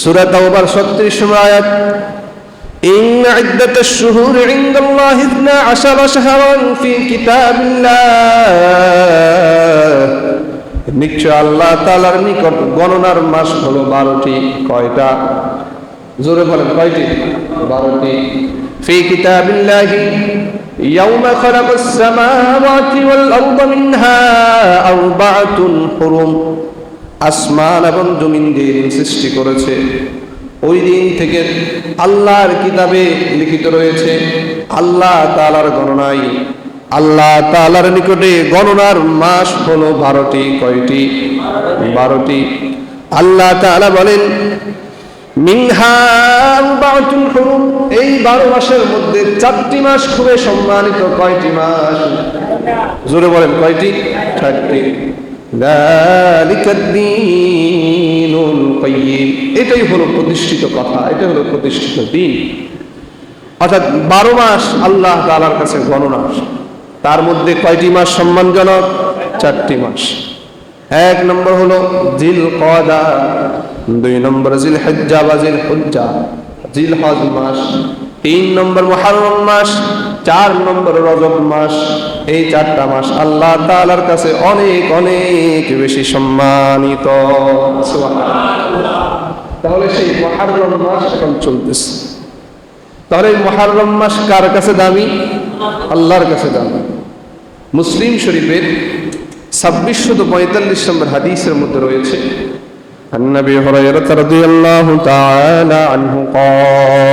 সূরা তাওবার 36 নম্বর আয়াত إن عدة الشهور عند الله اثنا عشر شهرا في كتاب الله নিশ্চয় আল্লাহ তাআলার নিকট গণনার মাস হলো বারোটি কয়টা জোরে বলেন কয়টি বারোটি في كتاب الله يوم خلق السماوات والأرض منها أربعة حرم আসমান এবং জমিন দিয়ে দিন সৃষ্টি করেছে। ওই দিন থেকে আল্লাহর কিতাবে লিখিত রয়েছে, আল্লাহ তালার গণনাই। আল্লাহ তালার নিকটে গণনার মাস হলো বারোটি, কয়টি? বারোটি। আল্লাহ তালা বলেন এই বারো মাসের মধ্যে চারটি মাস খুবই সম্মানিত, কয়টি মাস? জোরে বলেন, কয়টি? চারটি। এটাই হলো প্রতিষ্ঠিত কথা, এটাই হলো প্রতিষ্ঠিত দিন। অর্থাৎ বারো মাস আল্লাহ তাআলার কাছে গণনা। তার মধ্যে কয়টি মাস সম্মানজনক? চারটি মাস। এক নম্বর হলো জিল কদা দুই নম্বর জিল হজ্জা বা জিল হজ্জা জিল হজ মাস তিন নম্বর মহারম মাস চার নম্বর রজব মাস এই চারটা মাস আল্লাহ তাআলার কাছে অনেক অনেক বেশি সম্মানিত সুবহানাল্লাহ। তাহলে সেই মহারম মাস এখন চলতেছে তাহলে এই মহারম মাস কার কাছে দামি আল্লাহর কাছে দামি মুসলিম শরীফের ছাব্বিশশত পঁয়তাল্লিশ নম্বর হাদিসের মধ্যে রয়েছে عن ابي هريره رضي الله تعالى عنه قال قال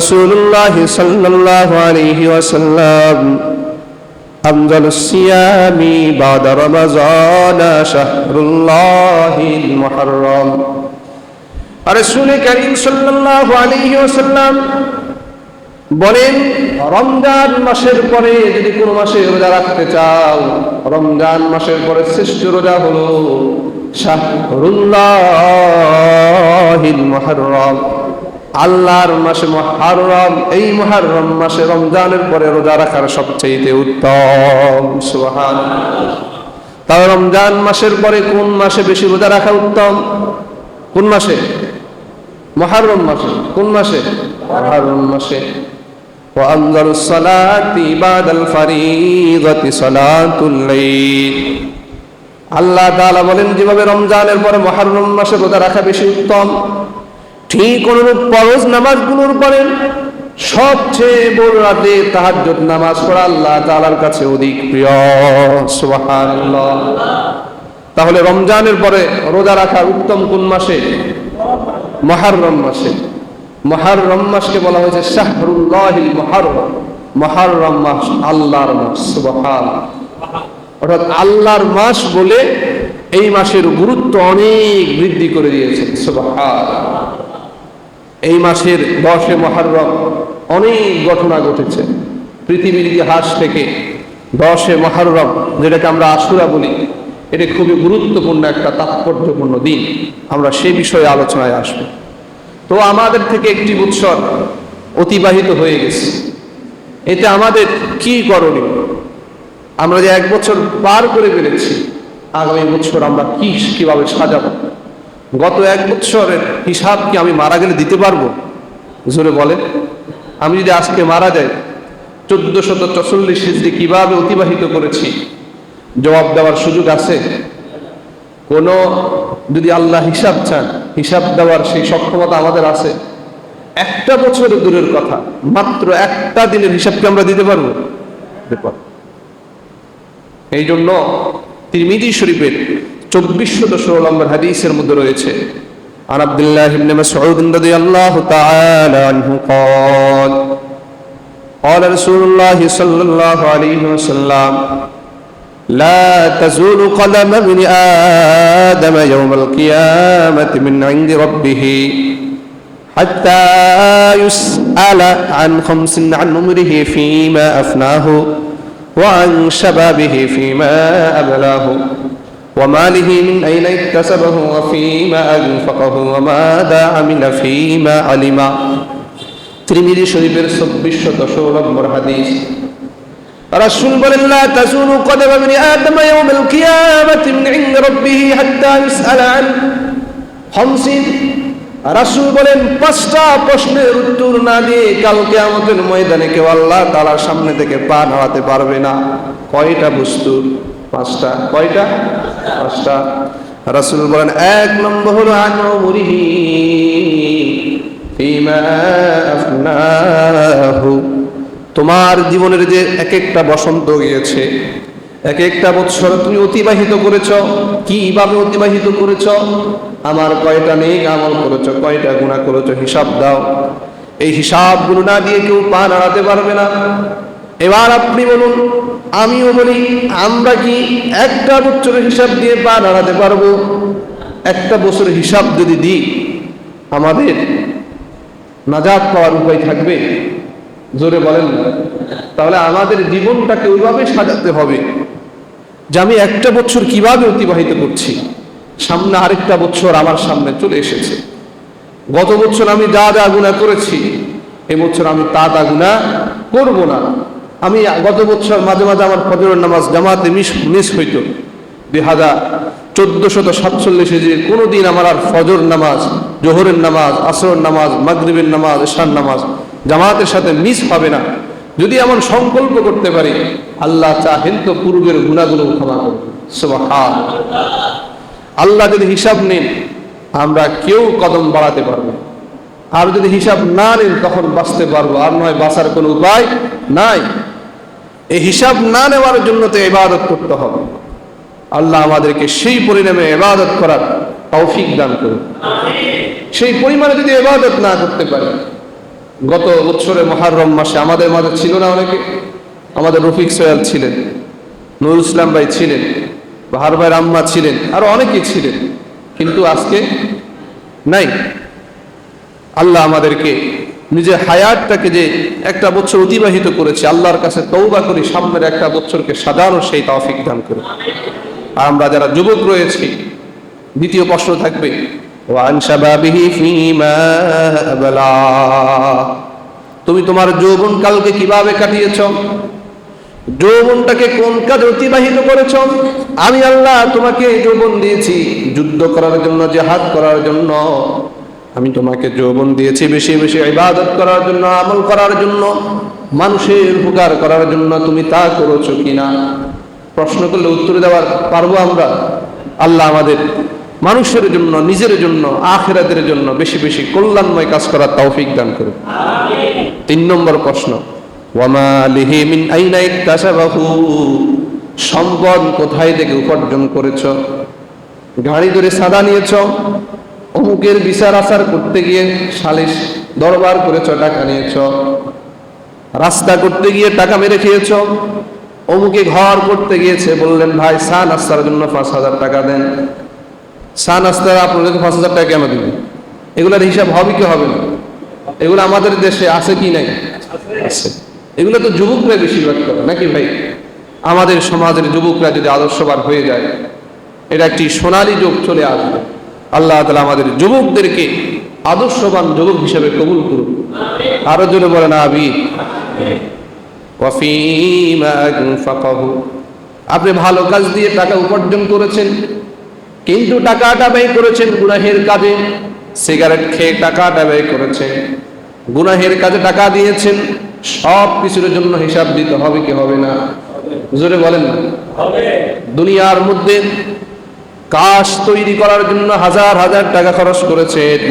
رسول الله صلى الله عليه وسلم أفضل الصيام بعد رمضان شهر الله المحرم رسول كريم صلى الله عليه وسلم বলেন রমজান মাসের পরে যদি কোনো মাসে রোজা রাখতে চাও রমজান মাসের পরে শ্রেষ্ঠ রোজা হলো শাহরুল্লাহিল মুহররম আল্লাহর মাসে মুহররম এই মুহররম মাসে রমজানের পরে রোজা রাখার সবচেয়ে উত্তম সুবহানাল্লাহ তাহলে রমজান মাসের পরে কোন মাসে বেশি রোজা রাখা উত্তম কোন মাসে মহারম মাসে কোন মাসে মহারম মাসে وأفضل الصلاة بعد الفريضة صلاة الليل আল্লাহ তাআলা বলেন যেভাবে রমজানের পরে মহারম মাসে রোজা রাখা বেশি উত্তম ঠিক অনুরূপ ফরজ নামাজগুলোর পরে সবচেয়ে বড় রাতে তাহাজ্জুদ নামাজ পড়া আল্লাহ তাআলার কাছে অধিক প্রিয়। সুবহানাল্লাহ। তাহলে রমজানের পরে রোজা রাখা উত্তম কোন মাসে? মহারম মাসে। মহারম মাসকে বলা হয়েছে শাহরুল্লাহিল মহারম। মহারম মাস আল্লাহর মাস, সুবহান। অর্থাৎ আল্লাহর মাস বলে এই মাসের গুরুত্ব অনেক বৃদ্ধি করে দিয়েছে, সুবহান। এই মাসের দশে মহারম অনেক ঘটনা ঘটেছে। পৃথিবীর ইতিহাস থেকে দশে মহারম, যেটাকে আমরা আশুরা বলি, এটা খুবই গুরুত্বপূর্ণ একটা তাৎপর্যপূর্ণ দিন। আমরা সে বিষয়ে আলোচনায় আসব। তো আমাদের থেকে একটি বৎসর অতিবাহিত হয়ে গেছে। এতে আমাদের কি করণীয়? আমরা যে এক বছর পার করে ফেলেছি, আগামী বছর আমরা কি, কীভাবে সাজাবো? গত এক বছরের হিসাব কি আমি মারা গেলে দিতে পারব? জোরে বলে আমি যদি আজকে মারা যাই চোদ্দ শত চল্লিশ হিজড়ি কীভাবে অতিবাহিত করেছি? জবাব দেওয়ার সুযোগ আছে? কোনো যদি আল্লাহ হিসাব চান, হিসাব দেওয়ার সেই সক্ষমতা আমাদের আছে। একটা বছরের দূরের কথা, মাত্র একটা দিনের হিসাবকে আমরা দিতে পারব? এই জন্য তিনি তিরমিজি শরীফের চব্বিশশত ষোলো নম্বর হাদিসের মধ্যে রয়েছে عن عبد الله بن مسعود رضي الله تعالى عنه قال قال رسول الله صلى الله عليه وسلم لا تزول قدم ابن آدم يوم القيامة من عند ربه حتى يسأل عن خمس عن عمره فيما أفناه وعن شبابه فيما أبلاه وماله من أين اكتسبه وفيما أنفقه وماذا عمل فيما علم ترمذي শরীফের 2416 নম্বর হাদিস রাসূল বলেন লা তাজুলু কদম ইবনে আদম ইয়াউম আল কিয়ামাতি মিন ইনদি রাব্বিহি হাত্তা ইসআলা আন হমসিন রাসূল বলেন পাঁচটা প্রশ্নের উত্তর না দিয়ে কালকে আমাদের ময়দানে কেউ আল্লাহ তালার সামনে থেকে পা নাড়াতে পারবে না কয়টা বস্তু পাঁচটা, কয়টা? পাঁচটা। রাসুল বলেন, এক নম্বর হলো আনমরিহি তোমার জীবনের যে এক একটা বসন্ত গিয়েছে এক একটা বৎসর তুমি অতিবাহিত করেছ, কীভাবে অতিবাহিত করেছ? আমার কয়টা নেই আমল করেছ, কয়টা গুণা করেছ? হিসাব দাও। এই হিসাবগুলো না দিয়ে কেউ পা নাড়াতে পারবে না। এবার আপনি বলুন, আমিও বলি, আমরা কি একটা বছরের হিসাব দিয়ে পা দাঁড়াতে পারব? একটা বছরের হিসাব যদি দিই, আমাদের নাজাত পাওয়ার উপায় থাকবে? জোরে বলেন তাহলে আমাদের জীবনটাকে ওইভাবে সাজাতে হবে যে আমি একটা বছর কীভাবে অতিবাহিত করছি। সামনে আরেকটা বছর আমার সামনে চলে এসেছে। গত বছর আমি যা যা গুণা করেছি এবছর আমি তা তা গুণা করব না। আমি গত বছর মাঝে মাঝে আমার ফজরের নামাজ জামাতে মিস মিস হইতো। দুই হাজার চোদ্দ শত সাতচল্লিশে যে কোনো দিন আমার আর ফজর নামাজ, জোহরের নামাজ, আসরের নামাজ, মাগরিবের নামাজ, এশার নামাজ জামাতের সাথে মিস হবে না। যদি এমন সংকল্প করতে পারি, আল্লাহ চাহেন তো পূর্বের গুণাগুলো ক্ষমা করবে সুবহান আল্লাহ যদি হিসাব নেন, আমরা কেউ কদম বাড়াতে পারব আর যদি হিসাব না নেন, তখন বাঁচতে পারব। আর নয়, বাঁচার কোনো উপায় নাই। এই হিসাব না নেওয়ার জন্য তো ইবাদত করতে হবে। আল্লাহ আমাদেরকে সেই পরিণামে ইবাদত করার তৌফিক দান করুন। সেই পরিমাণে যদি ইবাদত না করতে পারি, গত বছরে মহারম মাসে আমাদের মাঝে ছিল না অনেকে। আমাদের রফিক সয়াল ছিলেন, নুরুল ইসলাম ভাই ছিলেন, বাহার ভাই রাম্মা ছিলেন, আরও অনেকেই ছিলেন। কিন্তু আজকে নাই। আল্লাহ আমাদেরকে নিজের হায়াতটাকে যে একটা বছর অতিবাহিত করেছে, আল্লাহর কাছে তৌবা করি সামনের একটা বছরকে সাজানো, সেই তৌফিক দান করে আর আমরা যারা যুবক রয়েছি, দ্বিতীয় প্রশ্ন থাকবে তুমি তোমার যৌবন কালকে কীভাবে কাটিয়েছ? যৌবনটাকে কোন কাজে অতিবাহিত করেছ? আমি আল্লাহ তোমাকে যৌবন দিয়েছি, যুদ্ধ করার জন্য, জেহাদ করার জন্য। আমি তোমাকে যৌবন দিয়েছি বেশি বেশি ইবাদত করার জন্য আমল করার জন্য মানুষের উপকার করার জন্য তুমি তা করেছ কিনা? প্রশ্ন করলে উত্তর দেওয়ার পারব আমরা। আল্লাহ আমাদের মানুষের জন্য নিজের জন্য আখেরাতের জন্য বেশি বেশি কল্যাণময় কাজ করার তৌফিক দান করুন। তিন নম্বর প্রশ্ন সম্পদ কোথায় থেকে উপার্জন করেছ? গাড়ি ধরে সাদা নিয়েছ? অমুকের বিচার আচার করতে গিয়ে সালিশ দরবার করেছ টাকা নিয়েছ। রাস্তা করতে গিয়ে টাকা মেরে খেয়েছ। অমুকে ঘর করতে গিয়েছে বললেন, ভাই, চা নাস্তার জন্য পাঁচ হাজার টাকা দেন। চা নাস্তার আপনাদেরকে পাঁচ হাজার টাকা কেন দিবেন এগুলোর হিসাব হবে কি হবে না? এগুলো আমাদের দেশে আছে কি নাই? আছে। এগুলো তো যুবকরা বেশিরভাগ করে, নাকি ভাই? আমাদের সমাজের যুবকরা যদি আদর্শবান হয়ে যায়, এটা একটি সোনালী যুগ চলে আসবে। আল্লাহ তালা আমাদের যুবকদেরকে আদর্শবান যুবক হিসেবে কবুল করুন আরও জোরে বলেন আবি। আপনি ভালো কাজ দিয়ে টাকা উপার্জন করেছেন কিন্তু টাকাটা ব্যয় করেছেন গুনাহের কাজে সিগারেট খেয়ে টাকাটা ব্যয় করেছেন গুনাহের কাজে টাকা দিয়েছেন সব কিছুর জন্য হিসাব দিতে হবে কি হবে না? জোরে বলেন। দুনিয়ার মধ্যে কাশ তৈরি করার জন্য হাজার হাজার টাকা খরচ করেছেন।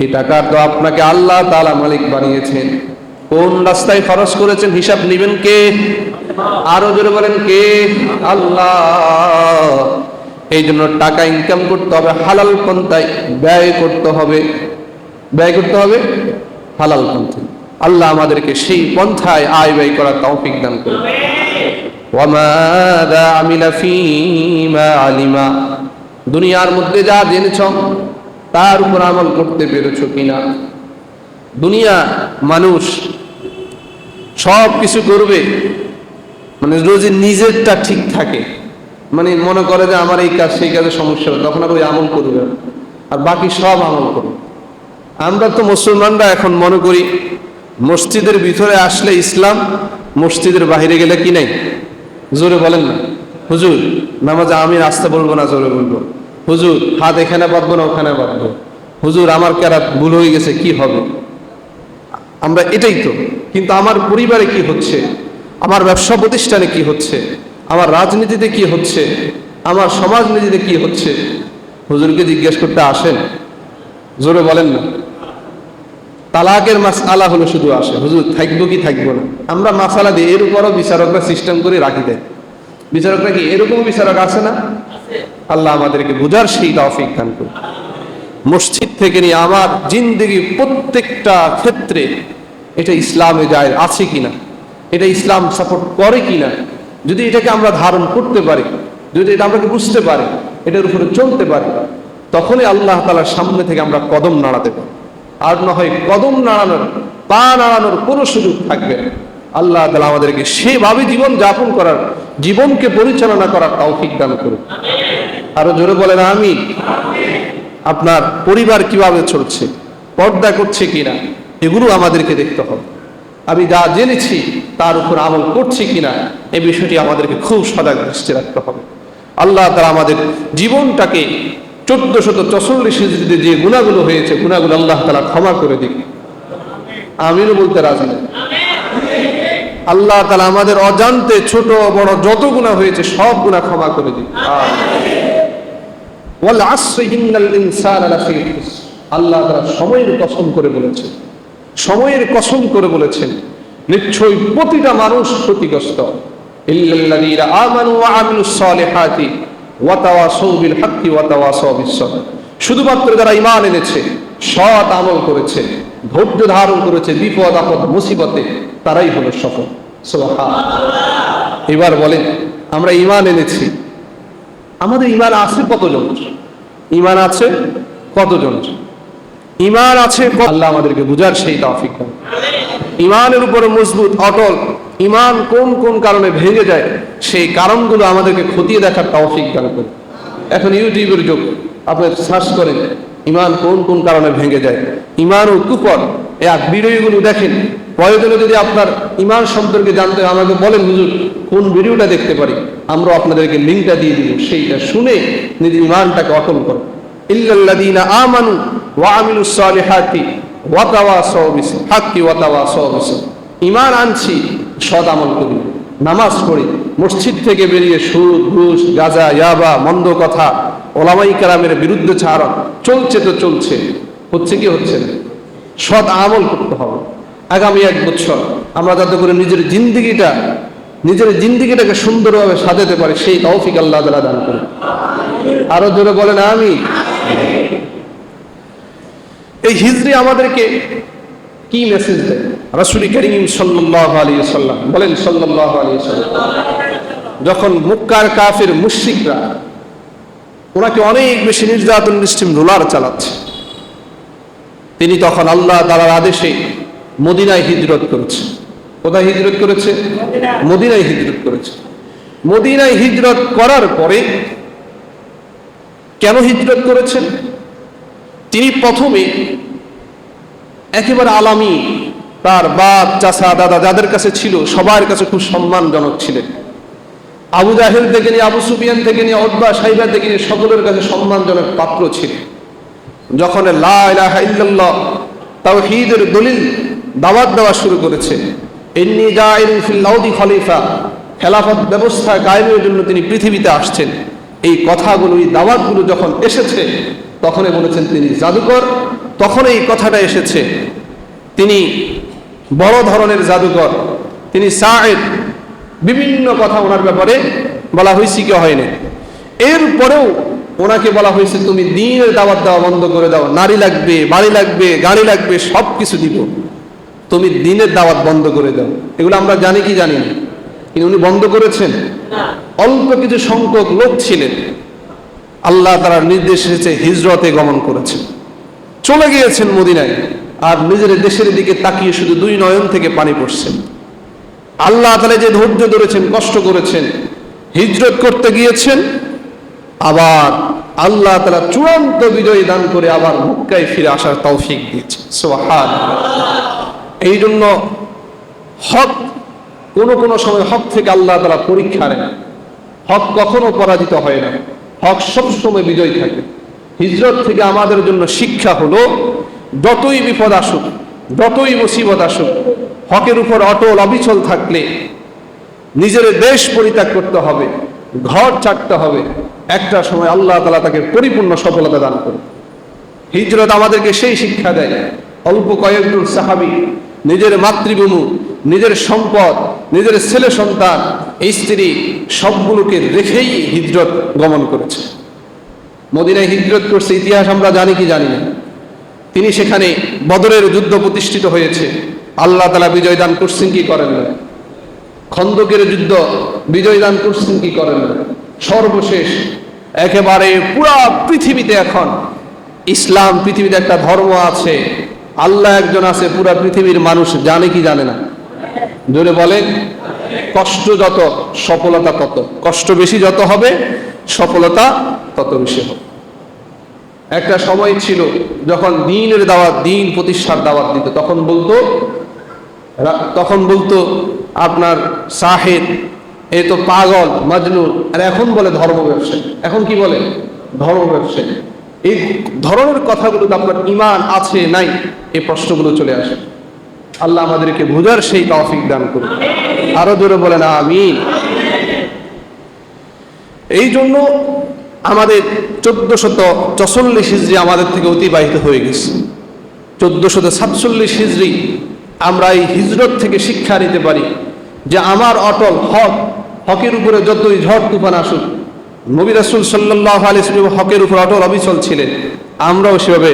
এই টাকা তো আপনাকে আল্লাহ তালা মালিক বানিয়েছেন। কোন রাস্তায় খরচ করেছেন হিসাব নেবেন কে? আরও জোরে বলেন কে? আল্লাহ। এই জন্য টাকা ইনকাম করতে হবে, হালাল পন্থায় ব্যয় করতে হবে। ব্যয় করতে হবে? হালাল পন্থায়। আল্লাহ আমাদেরকে সেই পন্থায় আয় ব্যয় করার তৌফিক দান করুন। আমিলা ফীমা আলিমা। দুনিয়ার মধ্যে যা জেনেছ, তার উপর আমল করতে পেরেছ কিনা? দুনিয়া মানুষ সব কিছু করবে মানে রোজ নিজেরটা ঠিক থাকে। মানে মনে করে যে আমার এই কাজ, সেই কাজে সমস্যা হবে, তখন আর ওই আমল করবে আর বাকি সব আমল করবে। আমরা তো মুসলমানরা এখন মনে করি, মসজিদের ভিতরে আসলে ইসলাম, মসজিদের বাইরে গেলে কি নাই? জোরে বলেন না। হুজুর, নামাজে আমি রাস্তা বলব না জোরে বলব? হুজুর, হাত এখানে বাঁধবো না ওখানে বাঁধবো? হুজুর, আমার কেরাত ভুল হয়ে গেছে, কি হবে? আমরা এটাই তো। কিন্তু আমার পরিবারে কি হচ্ছে? আমার ব্যবসা প্রতিষ্ঠানে কি হচ্ছে? আমার রাজনীতিতে কি হচ্ছে? আমার সমাজনীতিতে কি হচ্ছে? হুজুরকে জিজ্ঞেস করতে আসেন। জোরে বলেন না। তালাকের মাস আলা হলো শুধু আসে। হুজুর, থাকব কি থাকব না? আমরা মাসালা দিই এর উপরও বিচারকরা সিস্টেম করে রাখি দেয়। বিচারকরা কি এরকম বিচারক আছে না? আল্লাহ আমাদেরকে বুঝার সেই তৌফিক দান করুন। মসজিদ থেকে নিয়ে আমার জিন্দগি প্রত্যেকটা ক্ষেত্রে এটা ইসলামে যায় আছে কিনা এটা ইসলাম সাপোর্ট করে কিনা যদি এটাকে আমরা ধারণ করতে পারি, যদি এটা আমরা বুঝতে পারি, এটার উপরে চলতে পারি, তখনই আল্লাহ তালার সামনে থেকে আমরা কদম নাড়াতে পারি। আর না হয় কদম নাড়ানোর, পা নাড়ানোর কোনো সুযোগ থাকবে আল্লাহ তালা আমাদেরকে সেভাবে জীবন যাপন করার, জীবনকে পরিচালনা করার তৌফিক দান করুন আরও জোরে বলেন আমি আপনার পরিবার কীভাবে চলছে, পর্দা করছে কিনা, এগুলো আমাদেরকে দেখতে হবে। আমি যা জেনেছি, তার উপর আমল করছি কিনা এই বিষয়টি আমাদেরকে খুব সজাগ দৃষ্টি রাখতে হবে। আল্লাহ তারা আমাদের জীবনটাকে চোদ্দ শত চৌচল্লিশ হিজড়িতে যে গুণাগুলো হয়েছে, গুণাগুলো আল্লাহ তালা ক্ষমা করে দিক। আমিনও বলতে রাজি না আল্লাহ তালা আমাদের অজান্তে ছোট, বড় যত গুণা হয়েছে, সব গুণা ক্ষমা করে দিক। আল্লাহ তারা সময়ের কসম করে বলেছেন। সময়ের কসম করে বলেছেন, নিশ্চয়ই প্রতিটা মানুষ ক্ষতিগ্রস্ত। আমানু ওয়া আমিলুস শুধুমাত্র যারা ঈমান এনেছে, সৎ আমল করেছে, ধৈর্য ধারণ করেছে, বিপদ, আপদ, মুসিবতে, তারাই হলো সফল। এবার বলেন, আমরা ইমান এনেছি। আমাদের ইমান আছে কতজন? ইমান আছে কতজন? ইমান আছে আল্লাহ আমাদেরকে বুঝার সেই তৌফিক। ইমানের উপরে মজবুত, অটল। ইমান কোন কোন কারণে ভেঙে যায়, সেই কারণগুলো আমাদেরকে খতিয়ে দেখার তৌফিক দান করে এখন ইউটিউবের যুগ, আপনি সার্চ করেন, ইমান কোন কোন কারণে ভেঙে যায়। ইমান ও কুপর এক ভিডিওগুলো দেখেন। প্রয়োজনে যদি আপনার ইমান সম্পর্কে জানতে আমাকে বলেন, হুজুর, কোন ভিডিওটা দেখতে পারি? আমরা আপনাদেরকে লিঙ্কটা দিয়ে দিব, সেইটা শুনে নিজের ইমানটাকে অটল করো ইল্লাল্লাযীনা আমানু ওয়া আমিলুস সালিহাতি ওয়া তাওয়াসাউ বিস, হাক্কি ওয়া তাওয়াসাউ বিস। আনছি সৎ আমল করি। নামাজ পড়ি। মসজিদ থেকে বেরিয়ে সুদ, ঘুষ, গাঁজা, ইয়াবা, মন্দ কথা, ওলামাই কালামের বিরুদ্ধে ছাড় চলছে তো চলছে। হচ্ছে কি হচ্ছে না? সৎ আমল করতে হবে। আগামী এক বছর আমরা যাতে করে নিজের জিন্দিগিটা, নিজের জিন্দিগিটাকে সুন্দরভাবে সাজাতে পারি, সেই তৌফিক আল্লাহ তাআলা দান করে আরও জোরে বলেন আমি এই হিজরি আমাদেরকে কি মেসেজ দেয়? রাসূল করিম সাল্লাল্লাহু আলাইহি সাল্লাম বলেন, সাল্লাল্লাহু আলাইহি সাল্লাম যখন মুক্কার কাফির মুশরিকরা, ওনাকে অনেক বেশি নির্যাতন নিশ্চিম রোলার চালাচ্ছে। তিনি তখন আল্লাহ তালার আদেশে মদিনায় হিজরত করেছে কোথায় হিজরত করেছে? মদিনায় হিজরত করেছে। মদিনায় হিজরত করার পরে কেন হিজরত করেছেন? তিনি প্রথমে একেবারে আলামী, তার বাপ, চাচা, দাদা যাদের কাছে ছিল, সবার কাছে খুব সম্মানজনক ছিলেন। আবু জাহেল থেকে নিয়ে, আবু সুফিয়ান থেকে নিয়ে অদ্বা সাইবা থেকে নিয়ে, সকলের কাছে সম্মানজনক পাত্র ছিলেন। যখন লা ইলাহা ইল্লাল্লাহ তাওহীদের দলিল দাওয়াত দেওয়া শুরু করেছে ফিল আরদি খলিফা খেলাফত ব্যবস্থা কায়েমের জন্য তিনি পৃথিবীতে আসছেন। এই কথাগুলো, এই দাওয়াতগুলো যখন এসেছে, তখনই বলেছেন তিনি জাদুকর তখন এই কথাটা এসেছে। তিনি বড় ধরনের জাদুকর, তিনি সাহেব বিভিন্ন কথা ওনার ব্যাপারে বলা হয়েছে কি হয়নি। এরপরেও ওনাকে বলা হয়েছে, তুমি দিনের দাওয়াত দেওয়া বন্ধ করে দাও। নারী লাগবে, বাড়ি লাগবে, গাড়ি লাগবে সব কিছু দিব। তুমি দিনের দাওয়াত বন্ধ করে দাও। এগুলো আমরা জানি কি জানি না। কিন্তু উনি বন্ধ করেছেন। অল্প কিছু সংখ্যক লোক ছিলেন। আল্লাহ তার নির্দেশ এসেছে হিজরতে গমন করেছেন। চলে গিয়েছেন মদিনায়। আর নিজের দেশের দিকে তাকিয়ে শুধু দুই নয়ন থেকে পানি পড়ছেন আল্লাহ তালা যে ধৈর্য ধরেছেন, কষ্ট করেছেন, হিজরত করতে গিয়েছেন, আবার আল্লাহ তালা চূড়ান্ত বিজয় দান করে আবার মক্কায় ফিরে আসার তৌফিক দিয়েছে সোহান এই জন্য হক, কোনো কোনো সময় হক থেকে আল্লাহ তালা পরীক্ষা নেন। হক কখনো পরাজিত হয় না। হক সবসময় বিজয় থাকে। হিজরত থেকে আমাদের জন্য শিক্ষা হলো, যতই বিপদ আসুক, যতই মুসিবত আসুক, হকের উপর অটল, অবিচল থাকলে নিজের দেশ পরিত্যাগ করতে হবে, ঘর ছাড়তে হবে, একটা সময় আল্লাহ তালা তাকে পরিপূর্ণ সফলতা দান করে হিজরত আমাদেরকে সেই শিক্ষা দেয়, অল্প কয়েকজন সাহাবি, নিজের মাতৃভূমি, নিজের সম্পদ, নিজের ছেলে সন্তান, স্ত্রী, সবগুলোকে রেখেই হিজরত গমন করেছে। মদিনায় হিজরত করছে, ইতিহাস আমরা জানি কি জানি না। তিনি সেখানে বদরের যুদ্ধ প্রতিষ্ঠিত হয়েছে। আল্লাহ তালা বিজয় দান করছেন, কি করেন না? খন্দকের যুদ্ধ বিজয় দান করছেন, কি করেন না? সর্বশেষ, একেবারে পুরা পৃথিবীতে এখন, ইসলাম পৃথিবীতে একটা ধর্ম আছে। আল্লাহ একজন আছে, পুরা পৃথিবীর মানুষ জানে কি জানে না। জোরে বলেন, কষ্ট যত, সফলতা তত। কষ্ট বেশি যত হবে সফলতা তত বেশি হবে। একটা সময় ছিল যখন দিনের দাওয়াত, দিন প্রতিষ্ঠার দাওয়াত দিত, তখন বলতো তখন বলতো, আপনার সাহেদ এ তো পাগল মাজনু আর এখন বলে ধর্ম ব্যবসায়ী। এখন কি বলে? ধর্ম ব্যবসায়ী। এই ধরনের কথাগুলোতে আপনার ইমান আছে, নাই, এই প্রশ্নগুলো চলে আসে। আল্লাহ আমাদেরকে বোঝার সেই তৌফিক দান করুন। আরও জোরে বলেন, আমিন। এই জন্য আমাদের চোদ্দ শত চচল্লিশ হিজড়ি আমাদের থেকে অতিবাহিত হয়ে গেছে। চোদ্দ শত সাতচল্লিশ হিজড়ি আমরা এই হিজরত থেকে শিক্ষা নিতে পারি যে আমার অটল হক, হকের উপরে যতই ঝড় তুফান আসুক, নবী রাসুল সাল্লাহ আলী হকের উপর অটল অবিচল ছিলেন। আমরাও সেভাবে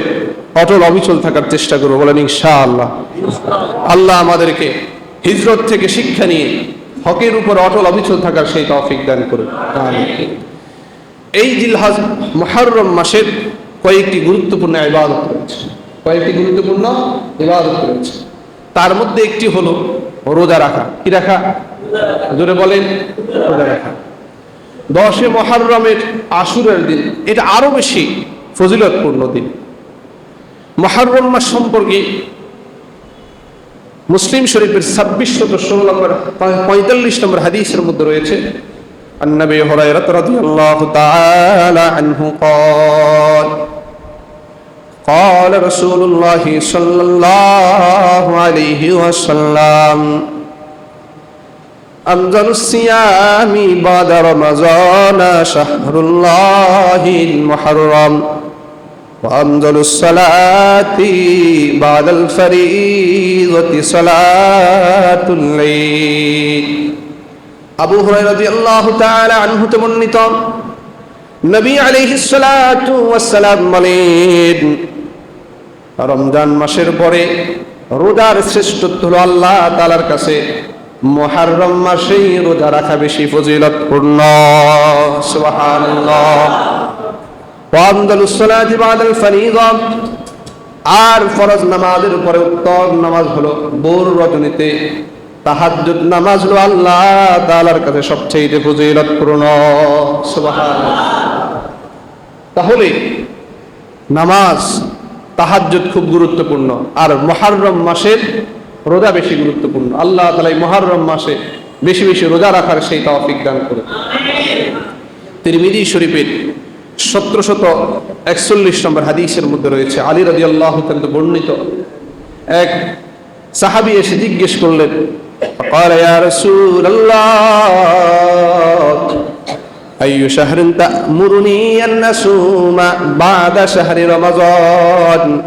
অটল অবিচল থাকার চেষ্টা করব। বলেন ইনশা আল্লাহ আল্লাহ আমাদেরকে হিজরত থেকে শিক্ষা নিয়ে হকের উপর অটল অবিচল থাকার সেই তৌফিক দান করুন। এই জিলহাজ মহরম মাসের কয়েকটি গুরুত্বপূর্ণ ইবাদত রয়েছে। কয়েকটি গুরুত্বপূর্ণ ইবাদত রয়েছে। তার মধ্যে একটি হলো রোজা রাখা। কি রাখা? জোরে বলেন, রোজা রাখা। দশে মহরমের আশুরের দিন। এটা আরও বেশি ফজিলতপূর্ণ দিন। মহরম মাস সম্পর্কে মুসলিম শরীফের ছাব্বিশ শত ষোলো নম্বর পঁয়তাল্লিশ নম্বর হাদিসের মধ্যে রয়েছে عن ابي هريره رضي الله تعالى عنه قال قال رسول الله صلى الله عليه وسلم أفضل الصيام بعد رمضان شهر الله المحرم وأفضل الصلاة بعد الفريضة صلاة الليل আবু হুরায়রা রাদিয়াল্লাহু তাআলা আনহু তে বর্ণিত নবী আলাইহিস সালাতু ওয়াস সালাম বলেন রমজান মাসের পরে রোজার শ্রেষ্ঠত্ব হলো আল্লাহ তাআলার কাছে মুহররম মাসেই রোজা রাখা বেশি ফজিলতপূর্ণ সুবহানাল্লাহ আর ফরজ নামাজের উপরে উত্তম নামাজ হলো বোর রজনীতে। তাহাজ্জুদ নামাজ হলো আল্লাহ তাআলার কাছে সবচেয়ে ফজিলতপূর্ণ। সুবহানাল্লাহ। তাহলে নামাজ, তাহাজ্জুদ খুব গুরুত্বপূর্ণ। আর মুহররম মাসের রোজা বেশি গুরুত্বপূর্ণ। আল্লাহ তাআলা মুহররম মাসে বেশি বেশি রোজা রাখার সেই তৌফিক দান করে তিরমিজি শরীফের সতেরোশত একচল্লিশ নম্বর হাদিসের মধ্যে রয়েছে আলী রাজি আল্লাহ বর্ণিত এক সাহাবি এসে জিজ্ঞেস করলেন قال يا رسول الله أي شهر تأمرني أن أصوم بعد شهر رمضان